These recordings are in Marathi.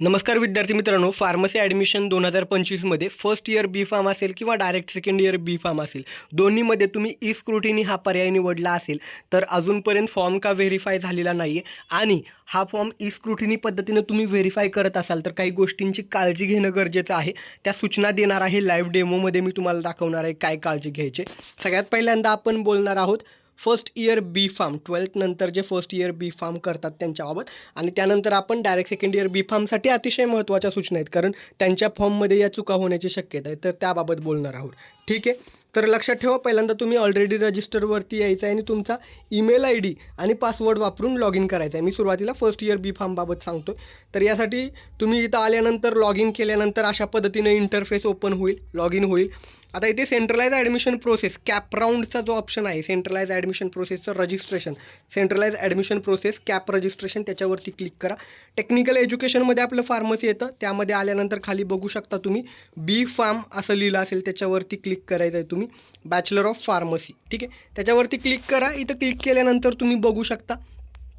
नमस्कार विद्यार्थी मित्रांनो फार्मसी ॲडमिशन दोन हजार पंचवीसमध्ये फर्स्ट इयर बी फार्म असेल किंवा direct second year B pharm असेल दोन्हीमध्ये तुम्ही ई स्क्रुटिनी हा पर्याय निवडला असेल तर अजूनपर्यंत फॉर्म का व्हेरीफाय झालेला नाही आहे आणि हा फॉर्म ई स्क्रुटिनी पद्धतीनं तुम्ही व्हेरीफाय करत असाल तर काही गोष्टींची काळजी घेणं गरजेचं आहे. त्या सूचना देणार आहे लाईव्ह डेमोमध्ये मी तुम्हाला दाखवणार आहे काय काळजी घ्यायची. सगळ्यात पहिल्यांदा आपण बोलणार आहोत फर्स्ट इयर बी फार्म ट्वेल्थनंतर जे फर्स्ट इयर बी फार्म करतात त्यांच्याबाबत. आणि त्यानंतर आपण डायरेक्ट सेकंड इयर बी फार्मसाठी अतिशय महत्त्वाच्या सूचना आहेत. कारण त्यांच्या फॉर्ममध्ये या चुका होण्याची शक्यता आहे. तर त्याबाबत बोलणार आहोत. ठीक आहे? तर लक्षात ठेवा पहिल्यांदा तुम्ही ऑलरेडी रजिस्टरवरती यायचं आहे आणि तुमचा ईमेल आय डी आणि पासवर्ड वापरून लॉग इन करायचा आहे. मी सुरुवातीला फर्स्ट इयर बी फार्मबाबत सांगतो तर यासाठी तुम्ही इथं आल्यानंतर लॉग इन केल्यानंतर अशा पद्धतीने इंटरफेस ओपन होईल लॉग इन होईल. आता इथे सेंट्रलाइज ॲडमिशन प्रोसेस कॅप राऊंडचा जो ऑप्शन आहे centralise admission प्रोसेसचं registration centralize admission process CAP registration त्याच्यावरती क्लिक करा. टेक्निकल एज्युकेशनमध्ये आपलं फार्मसी येतं. त्यामध्ये आल्यानंतर खाली बघू शकता तुम्ही बी फार्म असं लिहिलं असेल त्याच्यावरती क्लिक करायचं आहे तुम्ही. बॅचलर ऑफ फार्मसी ठीक आहे? त्याच्यावरती क्लिक करा. इथं क्लिक केल्यानंतर तुम्ही बघू शकता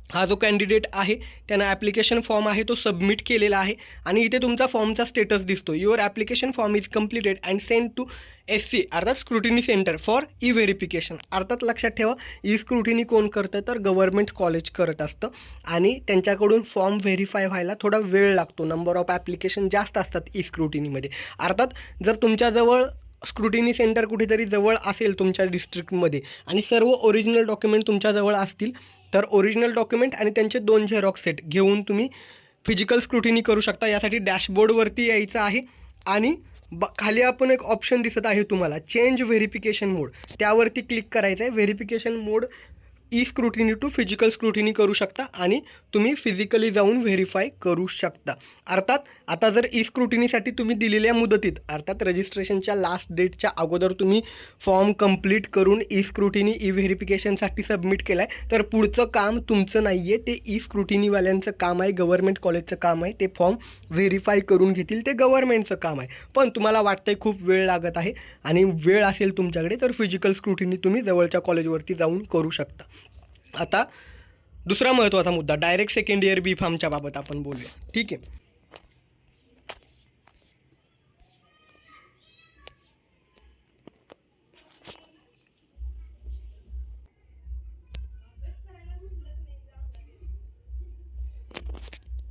हा जो कॅन्डिडेट आहे त्यानं ॲप्लिकेशन फॉर्म आहे तो सबमिट केलेला आहे आणि इथे तुमचा फॉर्मचा स्टेटस दिसतो. Your application form is completed and send to S C अर्थात scrutiny centre for E verification अर्थात लक्षात ठेवा ई स्क्रुटिनी कोण करतं? तर गव्हर्नमेंट कॉलेज करत असतं आणि त्यांच्याकडून फॉर्म व्हेरीफाय व्हायला थोडा वेळ लागतो. नंबर ऑफ ॲप्लिकेशन जास्त असतात ई स्क्रुटिनीमध्ये अर्थात जर तुमच्याजवळ स्क्रुटिनी सेंटर कुठेतरी जवळ असेल तुमच्या डिस्ट्रिक्टमध्ये आणि सर्व ओरिजिनल डॉक्युमेंट तुमच्याजवळ असतील तर ओरिजिनल डॉक्युमेंट आणि त्यांचे दोन झेरॉक्स सेट घेऊन तुम्ही फिजिकल स्क्रुटिनी करू शकता. यासाठी डॅशबोर्डवरती यायचं आहे. आणि ब खाली आपण एक ऑप्शन दिसत आहे तुम्हाला. चेंज व्हेरिफिकेशन मोड त्यावरती क्लिक करायचं आहे verification mode E scrutiny to physical scrutiny करू शकता आणि तुम्ही फिजिकली जाऊन व्हेरीफाय करू शकता. अर्थात आता जर ई स्क्रुटिनीसाठी तुम्ही दिलेल्या मुदतीत अर्थात रजिस्ट्रेशनच्या लास्ट डेटच्या अगोदर तुम्ही फॉर्म कंप्लीट करून ई स्क्रुटिनी ई व्हेरिफिकेशनसाठी सबमिट केला आहे तर पुढचं काम तुमचं नाही आहे ते e ई स्क्रुटिनीवाल्यांचं काम आहे गव्हर्नमेंट कॉलेजचं काम आहे. ते फॉर्म व्हेरीफाय करून घेतील ते गव्हर्नमेंटचं काम आहे. पण तुम्हाला वाटतंय खूप वेळ लागत आहे आणि वेळ असेल तुमच्याकडे तर फिजिकल स्क्रुटिनी तुम्ही जवळच्या कॉलेजवरती जाऊन करू शकता. आता दुसरा महत्त्वाचा मुद्दा डायरेक्ट सेकंड इयर बी फार्मच्या बाबत आपण बोलूया. ठीक आहे?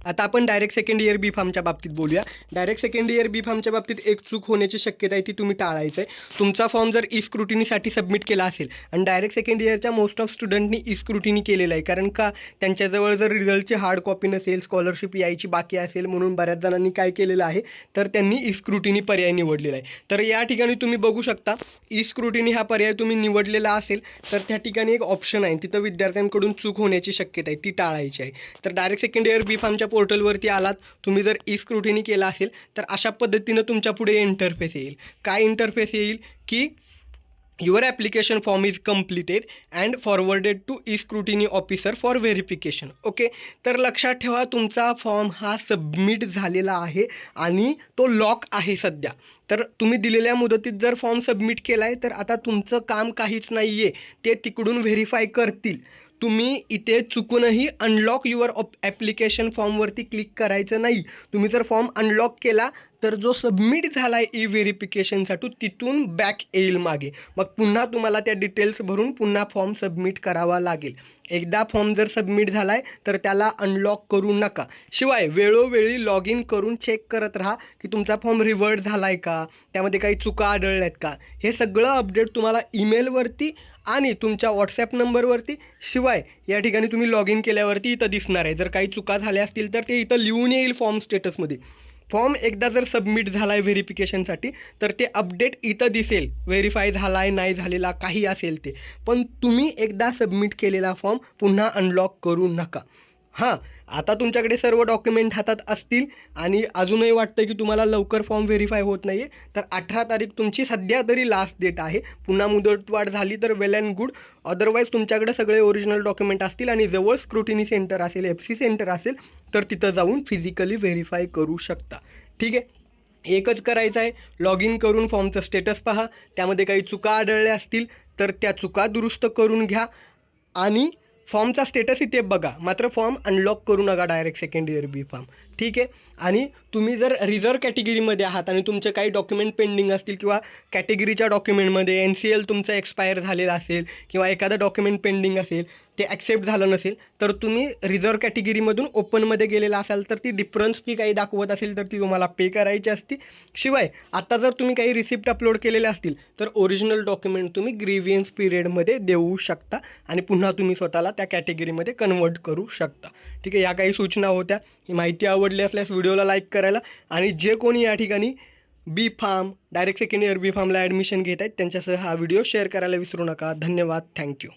आता आपण डायरेक्ट सेकंड इयर बी फार्मच्या बाबतीत बोलूया. डायरेक्ट सेकंड इयर बी फार्मच्या बाबतीत एक चूक होण्याची शक्यता आहे ती तुम्ही टाळायचं आहे तुमचा फॉर्म जर ई स्क्रुटिनीसाठी सबमिट केला असेल आणि डायरेक्ट सेकंड इयरच्या मोस्ट ऑफ स्टुडंटनी ई स्क्रुटिनी केलेलं आहे कारण का त्यांच्याजवळ जर रिझल्टची हार्ड कॉपी नसेल स्कॉलरशिप यायची बाकी असेल म्हणून बऱ्याच जणांनी काय केलेलं आहे तर त्यांनी ई स्क्रुटिनी पर्याय निवडलेला आहे. तर या ठिकाणी तुम्ही बघू शकता ई स्क्रुटिनी हा पर्याय तुम्ही निवडलेला असेल तर त्या ठिकाणी एक ऑप्शन आहे तिथं विद्यार्थ्यांकडून चूक होण्याची शक्यता आहे ती टाळायची आहे. तर डायरेक्ट सेकंड इयर बी फार्मच्या पोर्टलवरती आलात तुम्ही जर ई स्क्रुटिनी केला असेल तर अशा पद्धतीनं तुमच्यापुढे इंटरफेस येईल. काय इंटरफेस येईल? की your application form is completed and forwarded to E scrutiny officer for verification okay तर लक्षात ठेवा तुमचा फॉर्म हा सबमिट झालेला आहे आणि तो लॉक आहे सध्या. तर तुम्ही दिलेल्या मुदतीत जर फॉर्म सबमिट केला आहे तर आता तुमचं काम काहीच नाही आहे ते तिकडून व्हेरीफाय करतील. तुम्ही इथे चुकूनही अनलॉक युअर ऑप ॲप्लिकेशन फॉर्मवरती क्लिक करायचं नाही. तुम्ही जर फॉर्म अनलॉक केला तर जो सबमिट झाला आहे ई व्हेरिफिकेशनसाठी तिथून बॅक येईल मागे. मग पुन्हा तुम्हाला त्या डिटेल्स भरून पुन्हा फॉर्म सबमिट करावा लागेल. एकदा फॉर्म जर सबमिट झाला आहे तर त्याला अनलॉक करू नका. शिवाय वेळोवेळी लॉग इन करून चेक करत राहा की तुमचा फॉर्म रिवर्ट झाला आहे का? त्यामध्ये काही चुका आढळल्या आहेत का? हे सगळं अपडेट तुम्हाला ईमेलवरती आणि तुमच्या व्हॉट्सॲप नंबरवरती शिवाय या ठिकाणी तुम्ही लॉग इन केल्यावरती इथं दिसणार आहे. जर काही चुका झाल्या असतील तर ते इथं लिहून येईल फॉर्म स्टेटसमध्ये फॉर्म एकदा जर सबमिट झाला आहे व्हेरिफिकेशनसाठी तर ते अपडेट इथं दिसेल. व्हेरीफाय झाला आहे नाही झालेला काही असेल ते. पण तुम्ही एकदा सबमिट केलेला फॉर्म पुन्हा अनलॉक करू नका. हां आता तुमच्याकडे सर्व डॉक्युमेंट हातात असतील आणि अजूनही वाटतं की तुम्हाला लवकर फॉर्म व्हेरीफाय होत नाही आहे तर अठरा तारीख तुमची सध्या तरी लास्ट डेट आहे. पुन्हा मुदतवाढ झाली तर वेल अँड गुड अदरवाईज तुमच्याकडे सगळे ओरिजिनल डॉक्युमेंट असतील आणि जवळ स्क्रुटिनी सेंटर असेल एफ सी सेंटर असेल तर तिथं जाऊन फिजिकली व्हेरीफाय करू शकता. ठीक आहे? एकच करायचं आहे लॉग इन करून फॉर्मचं स्टेटस पहा. त्यामध्ये काही चुका आढळल्या असतील तर त्या चुका दुरुस्त करून घ्या. आणि फॉर्मचा स्टेटस इथे बघा. मात्र फॉर्म अनलॉक करू नका direct second year B form ठीक आहे? आणि तुम्ही जर रिझर्व कॅटेगरीमध्ये आहात आणि तुमचे काही डॉक्युमेंट पेंडिंग असतील किंवा कॅटेगरीच्या डॉक्युमेंटमध्ये एन सी एल तुमचं एक्सपायर झालेलं असेल किंवा एखादं डॉक्युमेंट पेंडिंग असेल ते ॲक्सेप्ट झालं नसेल तर तुम्ही रिझर्व कॅटेगरीमधून ओपनमध्ये गेलेला असाल तर ती डिफरन्स फी काही दाखवत असेल तर ती तुम्हाला पे करायची असती. शिवाय आता जर तुम्ही काही रिसिप्ट अपलोड केलेले असतील तर ओरिजिनल डॉक्युमेंट तुम्ही ग्रीवियन्स पिरियडमध्ये देऊ शकता आणि पुन्हा तुम्ही स्वतःला त्या कॅटेगरीमध्ये कन्वर्ट करू शकता. ठीक आहे या काही सूचना होत्या. ही माहिती आवडली असल्यास व्हिडिओला लाईक करायला आणि जे कोणी या ठिकाणी B pharm direct second year B फार्मला admission घेत आहेत त्यांच्यासह हा व्हिडिओ शेअर करायला विसरू नका. धन्यवाद. थँक्यू